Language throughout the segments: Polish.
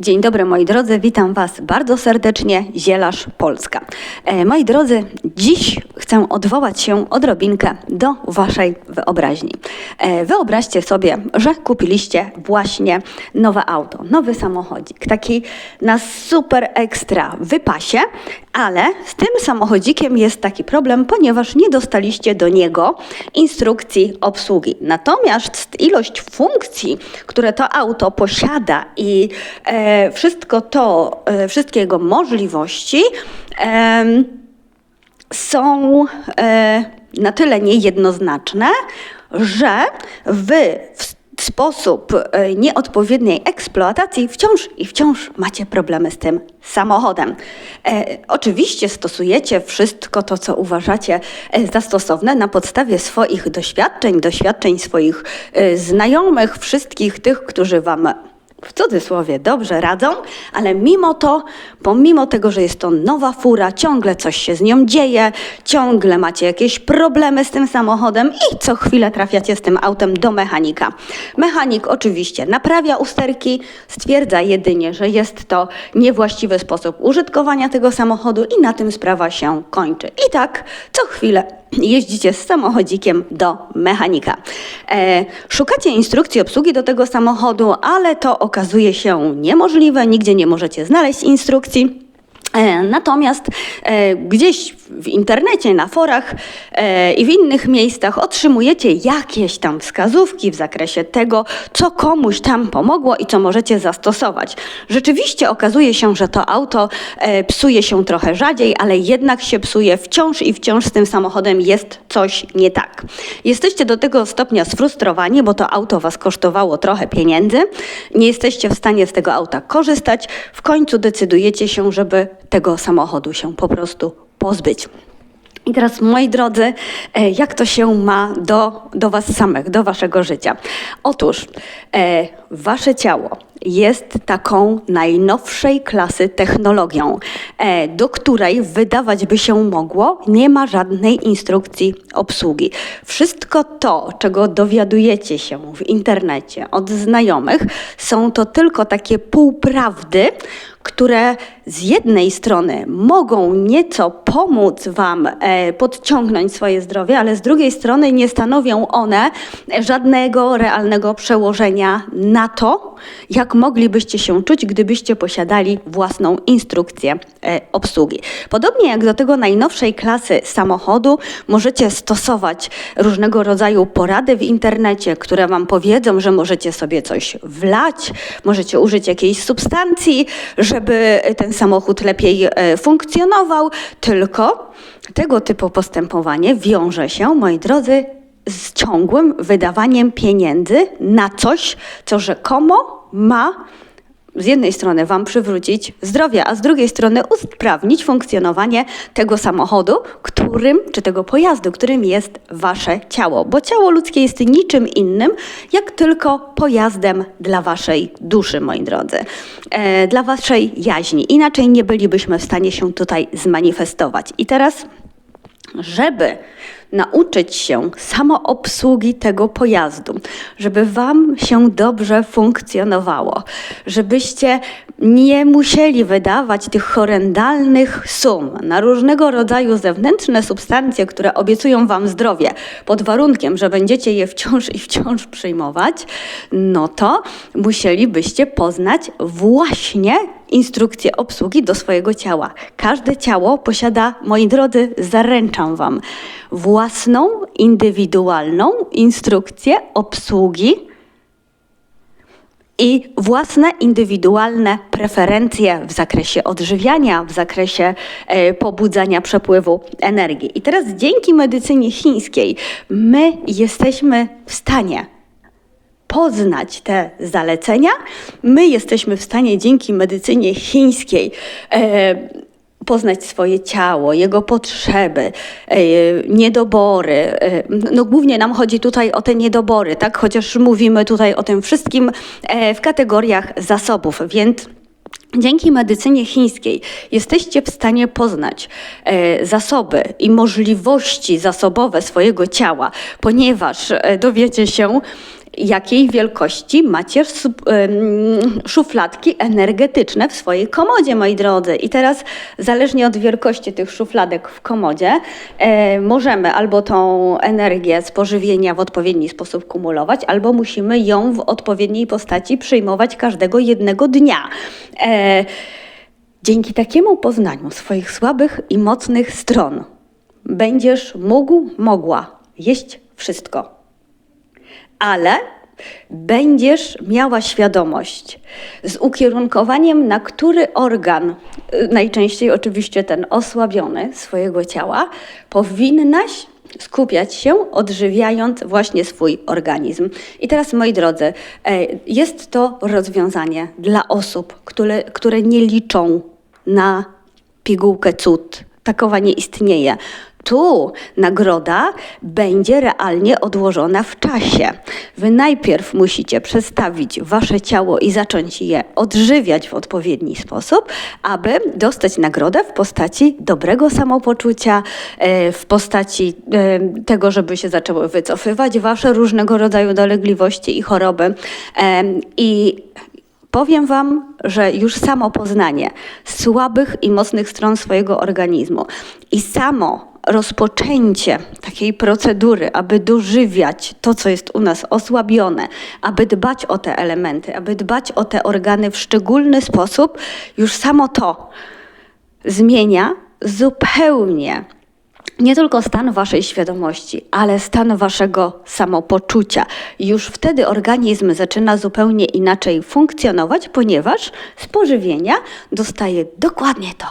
Dzień dobry moi drodzy, witam Was bardzo serdecznie, Zielarz Polska. E, moi drodzy, dziś chcę odwołać się odrobinkę do Waszej wyobraźni. E, wyobraźcie sobie, że kupiliście właśnie nowe auto, nowy samochodzik, taki na super ekstra wypasie, ale z tym samochodzikiem jest taki problem, ponieważ nie dostaliście do niego instrukcji obsługi. Natomiast ilość funkcji, które to auto posiada i e, wszystko to, e, wszystkie jego możliwości są e, na tyle niejednoznaczne, że wy w sposób e, nieodpowiedniej eksploatacji wciąż i wciąż macie problemy z tym samochodem. E, oczywiście stosujecie wszystko to, co uważacie e, za stosowne na podstawie swoich doświadczeń, doświadczeń swoich e, znajomych, wszystkich tych, którzy wam w cudzysłowie dobrze radzą, ale mimo to, pomimo tego, że jest to nowa fura, ciągle coś się z nią dzieje, ciągle macie jakieś problemy z tym samochodem i co chwilę trafiacie z tym autem do mechanika. Mechanik oczywiście naprawia usterki, stwierdza jedynie, że jest to niewłaściwy sposób użytkowania tego samochodu i na tym sprawa się kończy. I tak co chwilę jeździcie z samochodzikiem do mechanika. E, szukacie instrukcji obsługi do tego samochodu, ale to okazuje się niemożliwe, nigdzie nie możecie znaleźć instrukcji. E, Natomiast e, gdzieś w internecie, na forach e, i w innych miejscach otrzymujecie jakieś tam wskazówki w zakresie tego, co komuś tam pomogło i co możecie zastosować. Rzeczywiście okazuje się, że to auto e, psuje się trochę rzadziej, ale jednak się psuje wciąż i wciąż z tym samochodem jest coś nie tak. Jesteście do tego stopnia sfrustrowani, bo to auto was kosztowało trochę pieniędzy, nie jesteście w stanie z tego auta korzystać, w końcu decydujecie się, żeby tego samochodu się po prostu pozbyć. I teraz, moi drodzy, e, jak to się ma do, do Was samych, do Waszego życia? Otóż, e, Wasze ciało jest taką najnowszej klasy technologią, e, do której wydawać by się mogło, nie ma żadnej instrukcji obsługi. Wszystko to, czego dowiadujecie się w internecie od znajomych, są to tylko takie półprawdy, które z jednej strony mogą nieco pomóc Wam e, podciągnąć swoje zdrowie, ale z drugiej strony nie stanowią one żadnego realnego przełożenia na to, jak moglibyście się czuć, gdybyście posiadali własną instrukcję e, obsługi. Podobnie jak do tego najnowszej klasy samochodu, możecie stosować różnego rodzaju porady w internecie, które Wam powiedzą, że możecie sobie coś wlać, możecie użyć jakiejś substancji, żeby ten samochód lepiej e, funkcjonował, tylko tego typu postępowanie wiąże się, moi drodzy, z ciągłym wydawaniem pieniędzy na coś, co rzekomo ma z jednej strony Wam przywrócić zdrowie, a z drugiej strony usprawnić funkcjonowanie tego samochodu, którym, czy tego pojazdu, którym jest Wasze ciało. Bo ciało ludzkie jest niczym innym, jak tylko pojazdem dla Waszej duszy, moi drodzy, e, dla Waszej jaźni. Inaczej nie bylibyśmy w stanie się tutaj zmanifestować. I teraz, żeby nauczyć się samoobsługi tego pojazdu, żeby Wam się dobrze funkcjonowało, żebyście nie musieli wydawać tych horrendalnych sum na różnego rodzaju zewnętrzne substancje, które obiecują Wam zdrowie, pod warunkiem, że będziecie je wciąż i wciąż przyjmować, no to musielibyście poznać właśnie instrukcję obsługi do swojego ciała. Każde ciało posiada, moi drodzy, zaręczam Wam, własną, indywidualną instrukcję obsługi i własne indywidualne preferencje w zakresie odżywiania, w zakresie e, pobudzania przepływu energii. I teraz dzięki medycynie chińskiej my jesteśmy w stanie poznać te zalecenia, my jesteśmy w stanie dzięki medycynie chińskiej e, poznać swoje ciało, jego potrzeby, e, niedobory. E, no głównie nam chodzi tutaj o te niedobory, tak? Chociaż mówimy tutaj o tym wszystkim e, w kategoriach zasobów, więc Dzięki medycynie chińskiej jesteście w stanie poznać zasoby i możliwości zasobowe swojego ciała, ponieważ dowiecie się, jakiej wielkości macie szufladki energetyczne w swojej komodzie, moi drodzy. I teraz, zależnie od wielkości tych szufladek w komodzie, e, możemy albo tą energię z pożywienia w odpowiedni sposób kumulować, albo musimy ją w odpowiedniej postaci przyjmować każdego jednego dnia. E, dzięki takiemu poznaniu swoich słabych i mocnych stron będziesz mógł, mogła jeść wszystko ale będziesz miała świadomość z ukierunkowaniem na który organ, y, najczęściej oczywiście ten osłabiony swojego ciała, powinnaś skupiać się, odżywiając właśnie swój organizm. I teraz, moi drodzy, e, jest to rozwiązanie dla osób, które, które nie liczą na pigułkę cud. Takowa nie istnieje. Tu nagroda będzie realnie odłożona w czasie. Wy najpierw musicie przestawić wasze ciało i zacząć je odżywiać w odpowiedni sposób, aby dostać nagrodę w postaci dobrego samopoczucia, e, w postaci e, tego, żeby się zaczęły wycofywać wasze różnego rodzaju dolegliwości i choroby. E, I Powiem Wam, że już samo poznanie słabych i mocnych stron swojego organizmu i samo rozpoczęcie takiej procedury, aby dożywiać to, co jest u nas osłabione, aby dbać o te elementy, aby dbać o te organy w szczególny sposób, już samo to zmienia zupełnie nie tylko stan waszej świadomości, ale stan waszego samopoczucia. Już wtedy organizm zaczyna zupełnie inaczej funkcjonować, ponieważ z pożywienia dostaje dokładnie to,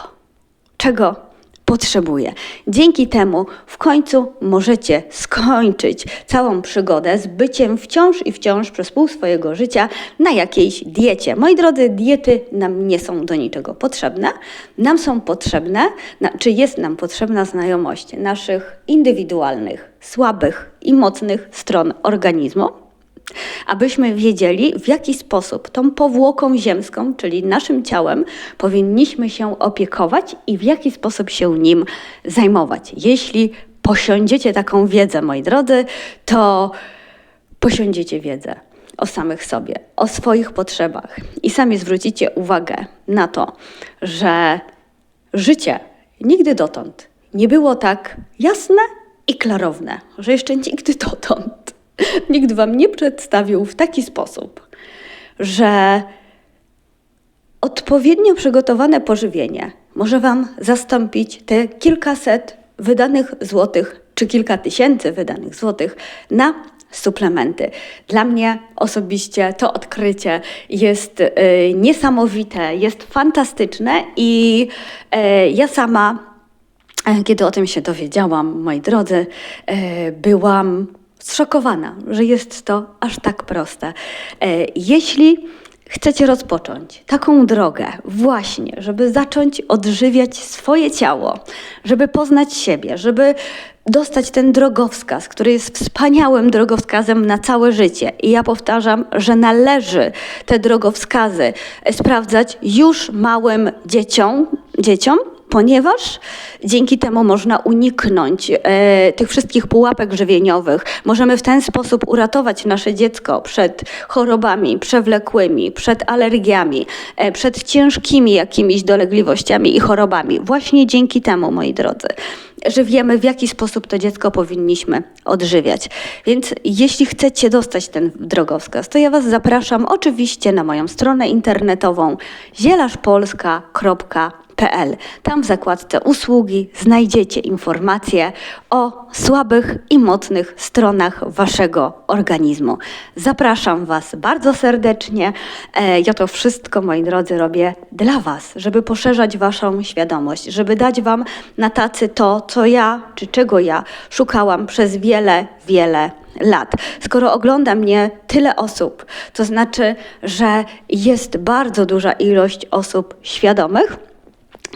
czego potrzebuje. Dzięki temu w końcu możecie skończyć całą przygodę z byciem wciąż i wciąż przez pół swojego życia na jakiejś diecie. Moi drodzy, diety nam nie są do niczego potrzebne. Nam są potrzebne, czy jest nam potrzebna znajomość naszych indywidualnych, słabych i mocnych stron organizmu abyśmy wiedzieli, w jaki sposób tą powłoką ziemską, czyli naszym ciałem, powinniśmy się opiekować i w jaki sposób się nim zajmować. Jeśli posiądziecie taką wiedzę, moi drodzy, to posiądziecie wiedzę o samych sobie, o swoich potrzebach i sami zwrócicie uwagę na to, że życie nigdy dotąd nie było tak jasne i klarowne, że jeszcze nigdy dotąd nikt Wam nie przedstawił w taki sposób, że odpowiednio przygotowane pożywienie może Wam zastąpić te kilkaset wydanych złotych czy kilka tysięcy wydanych złotych na suplementy. Dla mnie osobiście to odkrycie jest y, niesamowite, jest fantastyczne i y, ja sama, y, kiedy o tym się dowiedziałam, moi drodzy, byłam zszokowana, że jest to aż tak proste. E, jeśli chcecie rozpocząć taką drogę, właśnie, żeby zacząć odżywiać swoje ciało, żeby poznać siebie, żeby dostać ten drogowskaz, który jest wspaniałym drogowskazem na całe życie. I ja powtarzam, że należy te drogowskazy sprawdzać już małym dzieciom, dzieciom ponieważ dzięki temu można uniknąć e, tych wszystkich pułapek żywieniowych. Możemy w ten sposób uratować nasze dziecko przed chorobami przewlekłymi, przed alergiami, e, przed ciężkimi jakimiś dolegliwościami i chorobami. Właśnie dzięki temu, moi drodzy że wiemy, w jaki sposób to dziecko powinniśmy odżywiać. Więc jeśli chcecie dostać ten drogowskaz, to ja Was zapraszam oczywiście na moją stronę internetową zielaszpolska.pl tam w zakładce usługi znajdziecie informacje o słabych i mocnych stronach waszego organizmu. Zapraszam Was bardzo serdecznie. E, ja to wszystko, moi drodzy, robię dla Was, żeby poszerzać Waszą świadomość, żeby dać Wam na tacy to, co ja, czy czego ja szukałam przez wiele, wiele lat. Skoro ogląda mnie tyle osób, to znaczy, że jest bardzo duża ilość osób świadomych,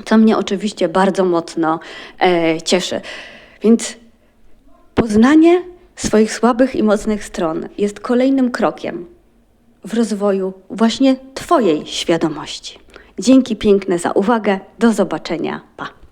co mnie oczywiście bardzo mocno e, cieszy. Więc poznanie swoich słabych i mocnych stron jest kolejnym krokiem w rozwoju właśnie Twojej świadomości. Dzięki piękne za uwagę. Do zobaczenia. Pa.